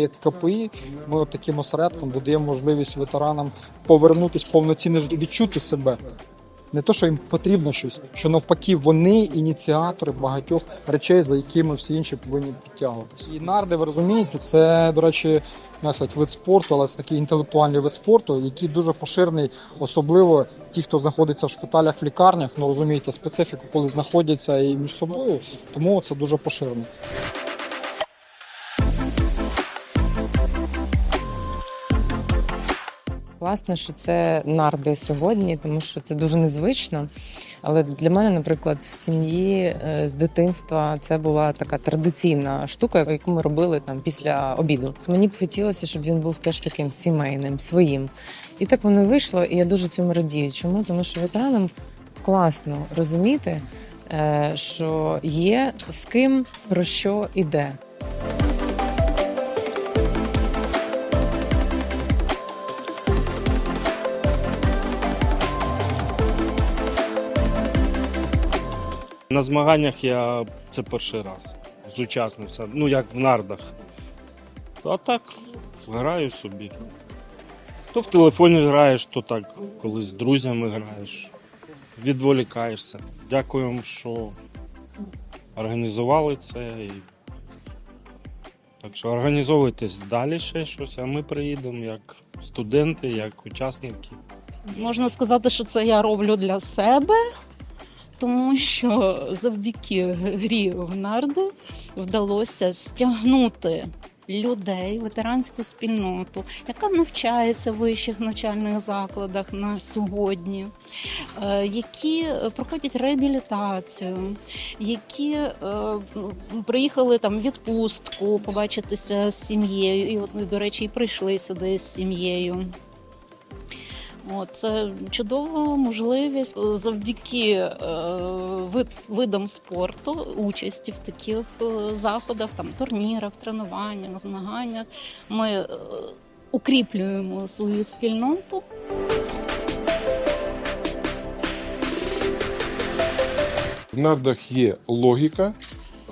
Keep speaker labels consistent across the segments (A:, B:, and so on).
A: як КПІ, ми от таким осередком додаємо можливість ветеранам повернутися повноцінно відчути себе. Не то, що їм потрібно щось, що навпаки, вони ініціатори багатьох речей, за якими всі інші повинні підтягуватися. І нарди, ви розумієте, це, до речі, як сказати, вид спорту, але це такий інтелектуальний вид спорту, який дуже поширений, особливо ті, хто знаходиться в шпиталях, в лікарнях, ну розумієте, специфіку, коли знаходяться і між собою, тому це дуже поширено.
B: Класно, що це нарди сьогодні, тому що це дуже незвично. Але для мене, наприклад, в сім'ї е, з дитинства це була така традиційна штука, яку ми робили там після обіду. Мені б хотілося, щоб він був теж таким сімейним, своїм. І так воно вийшло, і я дуже цьому радію. Чому? Тому що ветеранам класно розуміти, е, що є з ким про що іде.
C: На змаганнях я це перший раз зучаснився. Ну як в нардах. А так граю собі. То в телефоні граєш, то так, коли з друзями граєш. Відволікаєшся. Дякуємо, що організували це. Так що організовуйтесь далі ще щось, а ми приїдемо як студенти, як учасники.
D: Можна сказати, що це я роблю для себе, тому що завдяки грі в нарди вдалося стягнути людей, ветеранську спільноту, яка навчається в вищих навчальних закладах на сьогодні, е, які проходять реабілітацію, які е, приїхали там відпустку побачитися з сім'єю, і до речі, і прийшли сюди з сім'єю. Це чудова можливість завдяки е, видам спорту, участі в таких е, заходах, там турнірах, тренуваннях, змаганнях. Ми е, укріплюємо свою спільноту.
E: В нардах є логіка,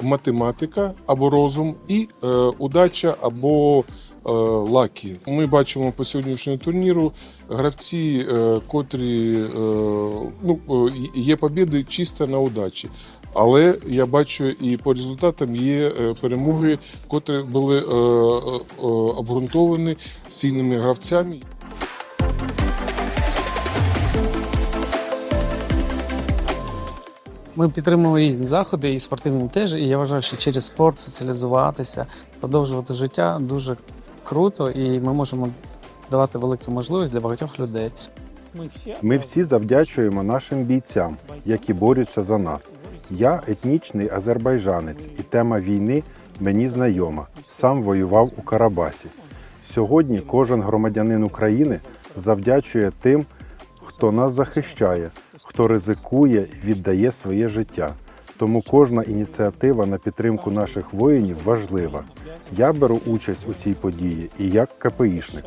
E: математика або розум і е, удача або е, лакі. Ми бачимо по сьогоднішньому турніру гравці, е, котрі е, ну, є побіди чисто на удачі. Але я бачу і по результатам є перемоги, котрі були обґрунтовані сильними гравцями.
F: Ми підтримуємо різні заходи, і спортивні теж. І я вважаю, що через спорт соціалізуватися, продовжувати життя дуже круто, і ми можемо давати велику можливість для багатьох людей.
G: Ми всі завдячуємо нашим бійцям, які борються за нас. Я етнічний азербайджанець, і тема війни мені знайома. Сам воював у Карабасі. Сьогодні кожен громадянин України завдячує тим, хто нас захищає, хто ризикує, віддає своє життя. Тому кожна ініціатива на підтримку наших воїнів важлива. Я беру участь у цій події і як КПІшник.